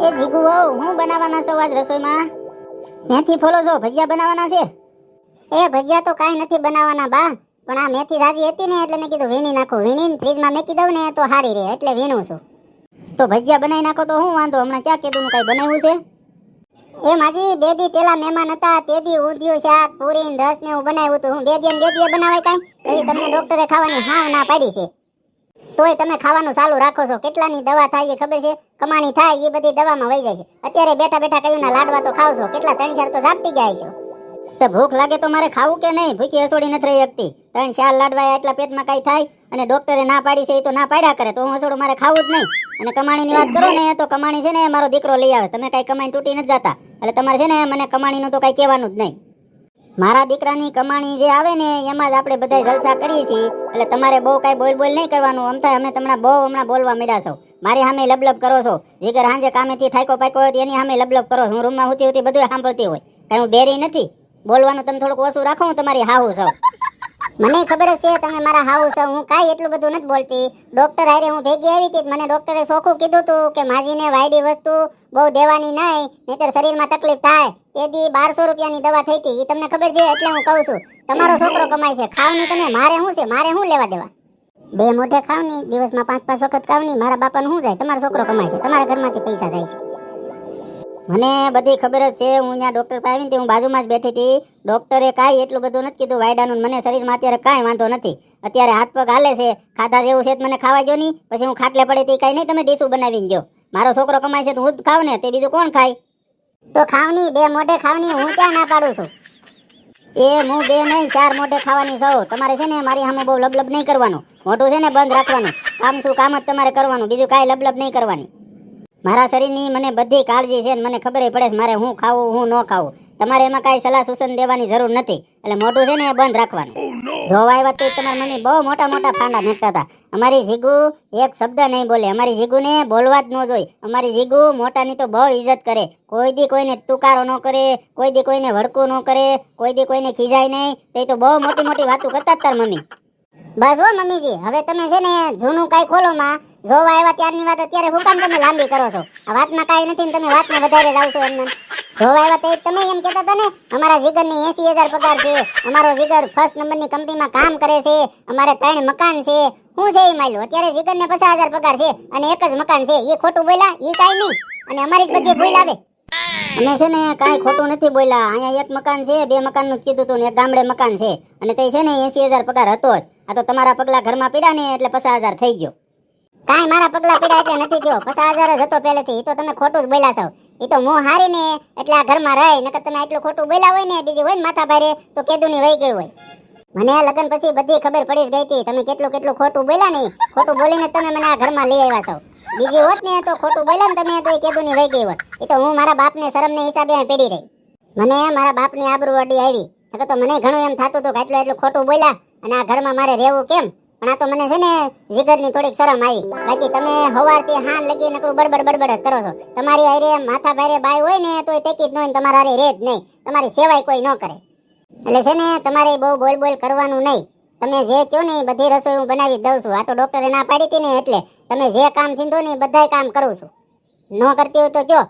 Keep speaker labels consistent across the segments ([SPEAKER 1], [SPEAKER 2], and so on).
[SPEAKER 1] એ જીગુ વહુ, હું બનાવવાના છો આજ રસોઈમાં? મેથી ફોલો છો, ભજીયા બનાવવાના છે? એ ભજીયા તો કાંઈ નથી બનાવવાના બા, પણ આ મેથી રાજી હતી ને એટલે મેં કીધું વીણી નાખું. વીણીને ફ્રીજમાં મેકી દઉં ને તો સારી રહે, એટલે વીણું છું. તો ભજીયા બનાવી નાખો તો હું વાંધો, હમણાં ક્યાં કીધું કાંઈ બનાવ્યું છે? એ માજી બે દી પેલા મહેમાન હતા, તે દી ઊંધિયું, શાક પૂરી રસ ને એવું બનાવ્યું હતું. હું બે દી બે દી બનાવાય કાંઈ? પછી તમને ડોક્ટરે ખાવાની હાવ ના પાડી છે. તોય તમે ખાવાનું ચાલુ રાખો છો. કેટલાની દવા થાય એ ખબર છે? કમાણી થાય એ બધી દવામાં વહી જાય છે. અત્યારે બેઠા બેઠા કયું ના લાડવા તો ખાવ છો કેટલા ત્રણ ચાર તો ઝાપટી જાય છો. તો ભૂખ લાગે તો મારે ખાવું કે નહીં? ભૂખી હસોડી નથી રહી શકતી. ત્રણ ચાર લાડવા એટલા પેટમાં કાંઈ થાય અને ડોક્ટરે ના પાડી છે એ તો ના પાડ્યા કરે, તો હું હસોડું, મારે ખાવું જ નહીં. અને કમાણીની વાત કરો ને, તો કમાણી છે ને, મારો દીકરો લઈ આવે. તમે કઈ કમાણી તૂટી નથી જતા. એટલે તમારે છે ને, મને કમાણીનું તો કઈ કહેવાનું જ નહીં. મારા દીકરાની કમાણી જે આવે ને, એમાં જ આપણે બધા જલસા કરીએ છીએ. એટલે તમારે બહુ કાંઈ બોલ બોલ નહીં કરવાનું. આમ થાય, અમે તમને બહુ હમણાં બોલવા મળ્યા છો. મારી સામે લબલબ કરો છો. જીગર હાંજે કામેથી ઠાકો પાકો હોય એની સામે લબલબ કરો છો. હું રૂમમાં હોતી હોતી બધું સાંભળતી હોય. કાંઈ હું બેરી નથી? બોલવાનું તમે થોડુંક ઓછું રાખો, હું તમારી હાહુ સૌ મને ખબર છે, તમે મારા હાઉ છો. હું કાંઈ એટલું બધું નથી બોલતી. ડોક્ટર હારે હું ભેગી આવી હતી મને ડોક્ટરે ચોખ્ખું કીધું હતું કે માજીને વાયડી વસ્તુ બહુ દેવાની નહીં, નહીતર શરીરમાં તકલીફ થાય. તેથી બારસો રૂપિયાની દવા થઈ હતી. એ તમને ખબર છે? એટલે હું કહું છું. તમારો છોકરો કમાય છે. ખાવની તમે, મારે શું છે? મારે શું લેવા દેવા? બે મોઢે ખાવની દિવસમાં પાંચ પાંચ વખત ખાવની મારા બાપાને શું જાય તમારો છોકરો કમાય છે, તમારા ઘરમાંથી પૈસા જાય છે. મને બધી ખબર જ છે, હું અહીંયા ડોક્ટર પાસે આવીને હું બાજુમાં જ બેઠી હતી. ડોક્ટરે કાંઈ એટલું બધું નથી કીધું વાયડાનું ને મને શરીરમાં અત્યારે કાંઈ વાંધો નથી. અત્યારે હાથ પગ હાલે છે, ખાધા જેવું છે મને ખાવા ગયો નહીં, પછી હું ખાટલે પડે તે કાંઈ નહીં, તમે ડીશું બનાવીને ગયો મારો છોકરો કમાય છે તો હું જ ખાવ ને, તે બીજું કોણ ખાય? તો ખાવની બે મોઢે ખાવની હું ક્યાં ના પાડું છું? એ હું બે નહીં, ચાર મોઢે ખાવાની સૌ. તમારે છે ને મારી સામે બહુ લબલબ નહીં કરવાનું. મોઢું છે ને બંધ રાખવાનું. કામ શું કામ જ તમારે કરવાનું? બીજું કાંઈ લબલબ નહીં કરવાની. મારા શરીરની મને બધી કાળજી છે ને મને ખબર પડે છે મારે હું ખાવું, હું ન ખાવું. તમારે એમાં કાંઈ સલાહ સૂચન દેવાની જરૂર નથી. એટલે મોઢું છે ને બંધ રાખવાનું. જોવા આવ્યા તો તમારા મમ્મી બહુ મોટા મોટા ફાંડા નાખતા હતા. અમારી જીગુ એક શબ્દ નહીં બોલે. અમારી જીગુને બોલવા જ ન જોઈ. અમારી જીગુ મોટાની તો બહુ ઇજ્જત કરે. કોઈ દી કોઈને તુકારો ન કરે, કોઈ દી કોઈને વડકું ન કરે, કોઈ દી કોઈને ખીજાય નહીં. તે તો બહુ મોટી મોટી વાતો કરતા જ તાર મમ્મી. બસ હો મમ્મીજી, હવે તમે છે ને જૂનું કાંઈ ખોલો માં. જોવા આવ્યા ત્યારની વાત અત્યારે હું તમે લાંબી કરો છો? આ વાતમાં કાંઈ નથી ને તમે વાતમાં વધારે જાવ છો એમને જોવા આવ્યા તો તમે એમ કહેતા હતા ને, અમારા જીગરની એસી હજાર પગાર છે, અમારો જીગર ફર્સ્ટ નંબરની કંપનીમાં કામ કરે છે, અમારે ત્રણ મકાન છે. હું છે એ માયલું? અત્યારે જીગરને પચાસ હજાર પગાર છે અને એક જ મકાન છે. એ ખોટું બોલ્યા? એ કાંઈ નહીં. અને અમારી જ બધી ભૂલ આવે. અમે છે ને કાંઈ ખોટું નથી બોલ્યા. અહીંયા એક મકાન છે, બે મકાનનું નું કીધું હતું એક ગામડે મકાન છે. અને તે છે ને એસી હજાર પગાર હતો જ. આ તો તમારા પગલા ઘરમાં પીડા ને એટલે પચાસ હજાર થઈ ગયો. કાંઈ મારા પગલા પીડા એટલે નથી થયો. પચાસ હજાર જ હતો પહેલેથી. એ તો તમે ખોટું જ બોલ્યા છો. એ તો હું હારી ને એટલે આ ઘરમાં રહે, નકર તમે એટલું ખોટું બોલ્યા હોય ને, બીજી હોય ને માથા ભારે તો કેદુની વહી ગઈ હોય. મને આ લગ્ન પછી બધી ખબર પડી જ ગઈ હતી, તમે કેટલું કેટલું ખોટું બોલ્યા નહીં ખોટું બોલીને તમે મને આ ઘરમાં લઈ આવ્યા છો. બીજી હોત ને તો ખોટું બોલ્યા ને તમે, તો કેદુની વહી ગઈ હોત. એ તો હું મારા બાપને શરમને હિસાબે પડી રહી. મને મારા બાપની આબરૂ અડી આવી. નકર તો મને ઘણું એમ થતું હતું કે એટલું એટલું ખોટું બોલ્યા, અને આ ઘરમાં મારે રહેવું કેમ? પણ આ તો મને છે ને જીગરની થોડીક શરમ આવી. બાકી તમે હવારથી હાન લગી નકરું બડબડ બડબડ કરો છો. તમારી હારે માથા ભારે બાય હોય ને તો ટેકી જ ન હોય તમારા હારે રહે નહીં. તમારી સેવાય કોઈ ન કરે. એટલે છે ને, તમારે બહુ બોલ બોલ કરવાનું નહીં. તમે જે કહો ને એ બધી રસોઈ હું બનાવી દઉં છું. આ તો ડૉક્ટરે ના પાડી હતી ને, એટલે તમે જે કામ ચીંધો ને એ બધાય કામ કરું છું. ન કરતી હોય તો જો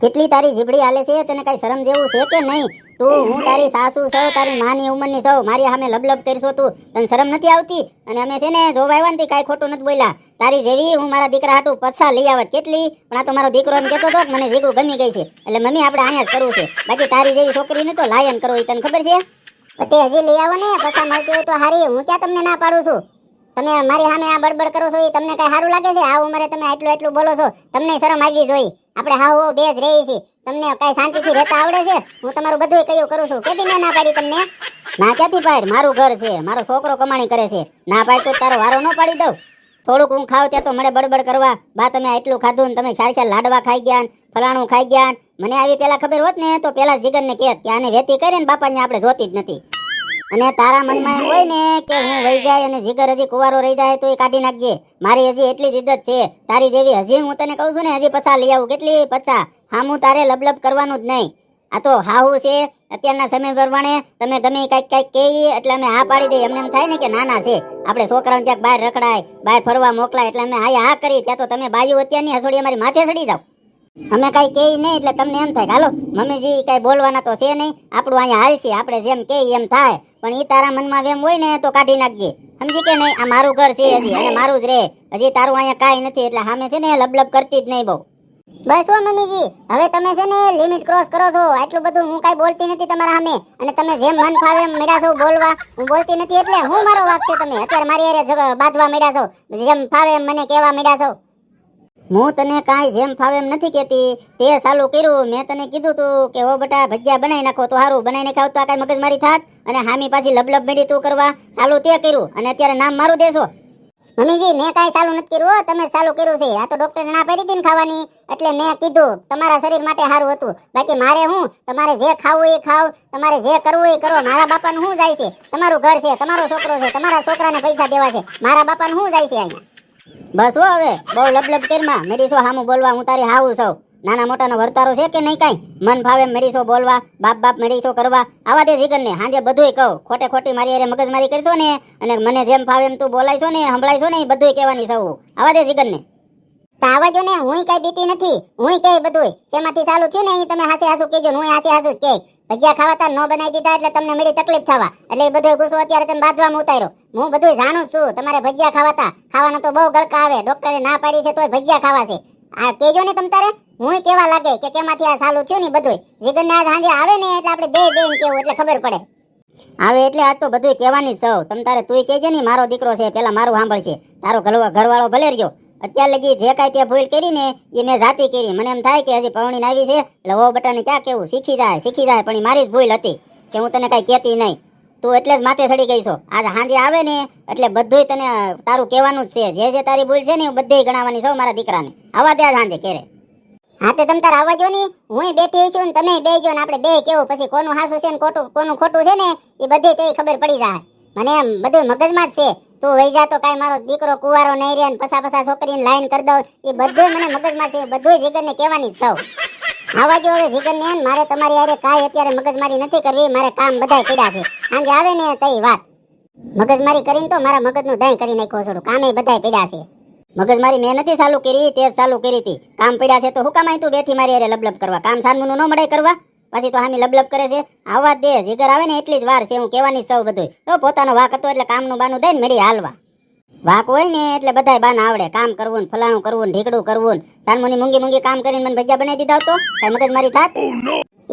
[SPEAKER 1] કેટલી તારી જીબડી હાલે છે, તને કઈ શરમ જેવું છે કે નહીં? તું હું તારી સાસુ સૌ તારી માની ઉંમરની સૌ મારી સામે લબલબ કરશો તું. તને શરમ નથી આવતી? અને અમે છે ને જોવા આવ્યા ને કાંઈ ખોટું નથી બોલ્યા. તારી જેવી હું મારા દીકરા હાટું પછા લઈ આવત કેટલી? પણ આ તો મારો દીકરો એમ કહેતો હતો મને જીગું ગમી ગઈ છે. એટલે મમ્મી આપણે અહીંયા જ કરવું છે. બાકી તારી જેવી છોકરીને તો લાયન કરો એ તને ખબર છે? તે હજી લઈ આવો ને પછા મળતી હોય તો હારી. હું ક્યાં તમને ના પાડું છું? તમે મારી સામે આ બડબડ કરો છો એ તમને કઈ સારું લાગે છે? આ ઉંમરે તમે આટલું આટલું બોલો છો. તમને શરમ આવી જોઈએ આપણે હા હો બે જ રહી છીએ. તમને કઈ શાંતિથી રહેતા આવડે છે? હું તમારું બધું કયું કરું છું. કેદી ના પાડી તમને? ના, ક્યાંથી પાડ? મારું ઘર છે. મારો છોકરો કમાણી કરે છે. ના પાડ તો તારો વારો ન પાડી દઉં. થોડુંક હું ખાવ, ત્યાં તો મને બડબડ કરવા. બા, તમે આટલું ખાધું ને તમે ચાર ચાર લાડવા ખાઈ ગયા ફલાણું ખાઈ ગયા મને આવી પેલા ખબર હોત ને, તો પેલા જીગરને ને કે આને વેતી કરીને બાપાને આપણે જોતી જ નથી. અને તારા મનમાં એમ હોય ને કે હું વહી જાય અને જીગર હજી કુવારો રહી જાય તો એ કાઢી નાખજે. મારી હજી એટલી જ છે. તારી જેવી હજી હું તને કહું છું ને હજી પછા લઈ આવું. કેટલી પછા? હા હું તારે લબલબ કરવાનું જ નહીં. આ તો હાહુ છે. અત્યારના સમય પ્રમાણે તમે ગમે કાંઈક કાંઈક કહીએ એટલે અમે હા પાડી દઈએ. એમને એમ થાય ને કે નાના છે. આપણે છોકરાઓને ક્યાંક બહાર રખડાય બહાર ફરવા મોકલાય એટલે અમે હા હા કરી ત્યાં તો તમે બાયુ અત્યારની હસોડી અમારી માથે ચડી જાઓ. અમે કઈ કહી નહીં એટલે તમને એમ થાય હાલો મમ્મીજી કઈ બોલવાના તો છે નહીં. આપણું અહીંયા હાલ છે. આપણે જેમ કે એમ થાય. પણ એ તારા મનમાં વેમ હોય ને તો કાઢી નાખજે. સમજી કે નહીં? આ મારું ઘર છે હજી અને મારું જ રે. હજી તારું અહીંયા કાંઈ નથી એટલે સામે છે ને લબલબ કરતી જ નહીં બહુ. બસ હો મમ્મીજી. હવે તમે છે ને લિમિટ ક્રોસ કરો છો. આટલું બધું હું કાંઈ બોલતી નથી તમારા સામે. અને તમે જેમ મન ફાવે એમ મેળા છો બોલવા. હું બોલતી નથી એટલે હું મારો વાક છે તમે. અત્યારે મારી અરે બાંધવા મેળા છો. જેમ ફાવે એમ મને કહેવા મેળા છો. હું તને કાંઈ જેમ ફાવે એમ નથી કહેતી. તે સાલું કર્યું, મેં તને કીધું તું કે, ઓ બટા, ભજીયા બનાવી નાખો, તો સારું બનાવીને ખાવ, તો આ કાંઈ મગજમારી થાત. અને હામી પાછી લબલબ મેળી તું કરવા સાલું તે કર્યું. અને અત્યારે નામ મારું દેશો. મમ્મીજી, મેં કાંઈ સાલું નથી કર્યું તમે સાલું કર્યું છે. આ તો ડૉક્ટરે ના પાડી હતી ખાવાની. એટલે મેં કીધું, તમારા શરીર માટે સારું હતું. બાકી મારે હું? તમારે જે ખાવું એ ખાવ. તમારે જે કરવું એ કરો. મારા બાપાનું શું જાય છે? તમારું ઘર છે, તમારો છોકરો છે, તમારા છોકરાને પૈસા દેવા છે. મારા બાપાનું શું જાય છે અહીંયા? બસ હો હવે, બહુ લબલબ કરીમાં, મેડીસો હામું બોલવા, હું તારી હાવું સૌ નાના મોટાનો વર્તારો છે કે નહીં કાંઈ? મન ભાવે મેડીસો બોલવા, બાપ બાપ મેડીસો કરવા. આવા દે જીગરને, હાંજે બધુંય કહું. ખોટે ખોટી મારી અરે મગજમારી કરશો ને, અને મને જેમ ફાવે એમ તું બોલાયશો ને સંભળાયશો ને બધુંય કહેવાની સૌ આવા દે જીગરને. તાવજો ને હું કઈ બીતી નથી હું કઈ બધુંય. શેમાંથી ચાલુ થયું ને એ તમે હાસે હાસુ કહેજો હું હાસે હાસુ જ કે ભજીયા ખાવાતા ન બનાવી દીધા એટલે તમને મળી તકલીફ થવા. એટલે એ બધો ગુસ્સો અત્યારે તમે બાંધવામાં ઉતાર્યો? હું બધું જાણું છું. તમારે ભજીયા ખાવા તા ખાવાના તો બહુ ગળકા આવે. ડોક્ટરે ના પાડી છે તોય ભજીયા ખાવા છે. આ કેજો ને તમ તારે. હું કેવા લાગે કે કેમાંથી આ ચાલુ થયું ને બધું જીગરને આજ સાંજે આવે ને એટલે આપણે બે બે કેવું એટલે ખબર પડે. આવે એટલે આ તો બધું કહેવાની સૌ. તમ તારે તુંય કેજે ને, મારો દીકરો છે, પેલા મારું સાંભળશે. તારો ઘરવા ઘરવાળો ભલે રહ્યો. અત્યાર લગી જે કાંઈ તે ભૂલ કરી ને એ મેં જાતી કરી. મને એમ થાય કે હજી પવણી આવી છે. એટલે વો બટાને ક્યાં કેવું? શીખી જાય શીખી જાય, પણ એ મારી જ ભૂલ હતી કે હું તને કાંઈ કહેતી નહીં. તું એટલે જ માથે સડી ગઈ છો. આજ સાંજે આવે ને, એટલે બધુંય તને તારું કહેવાનું જ છે. જે જે તારી ભૂલ છે ને, એ બધે ગણાવવાની છો મારા દીકરાને. આવા દે સાંજે કેરે હા, તો તમ તાર આવવા જો ની. હું બેઠી છું ને તમે બે જો ને. આપણે બે કેવું? પછી કોનું હાસું છે ને ખોટું કોનું ખોટું છે ને, એ બધી તે ખબર પડી જાય. મને એમ બધું મગજમાં જ છે. તું વહી જા તો કાંઈ મારો દીકરો કુવારો નહીં રહે ને પસા પસા છોકરીને લાઈન કરી દઉં. એ બધું મને મગજમાં છે બધું જીગરને કહેવાની સૌ. આવા જો હવે જીગરને મારે તમારી હારે કાંઈ અત્યારે મગજમારી નથી કરવી મારે કામ બધાય પડ્યા છે. સાંજે આવે ને તઈ વાત. મગજમારી કરીને તો મારા મગજનું દહીં કરી નાખ્યો છોડું. કામે બધાય પડ્યા છે. મગજમારી મેં નથી ચાલુ કરી, તે ચાલુ કરી હતી. કામ પડ્યા છે તો હું કામ તું બેઠી મારી અરે લબલબ કરવા? કામ સાનમુનું ન મળે કરવા? પછી તો હામી લબલબ કરે છે. આવવા દે જીગર આવે ને એટલી જ વાર છે હું કહેવાની સૌ બધું તો પોતાનો વાક હતો એટલે કામનું બાનું દઈને મેળી હાલવા. વાક હોય ને એટલે બધાય બાન આવડે. કામ કરવું ને ફલાણું કરવું ને ઢીકડું કરવું ને સાનમુની મૂંગી મૂંગી કામ કરીને મને ભજીયા બનાવી દીધા તો? કઈ મગજમારી થાત?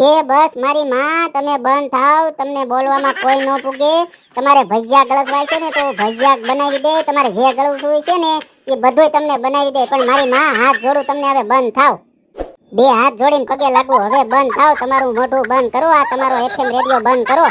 [SPEAKER 1] એ બસ મારી માં તમે બંધ થાવ. તમને બોલવામાં કોઈ ન પૂગે. તમારે ભજીયા ગળસવાય છે ને તો ભજીયા બનાવી દે. તમારે જે ગળવું છે ને એ બધુંય તમને બનાવી દે. પણ મારી માં હાથ જોડું તમને હવે બંધ થાવ. બે હાથ જોડીને પગે લાગુ હવે બંધ થાવ, તમારું મોઢું બંધ કરો. આ તમારો એફએમ રેડિયો બંધ કરો.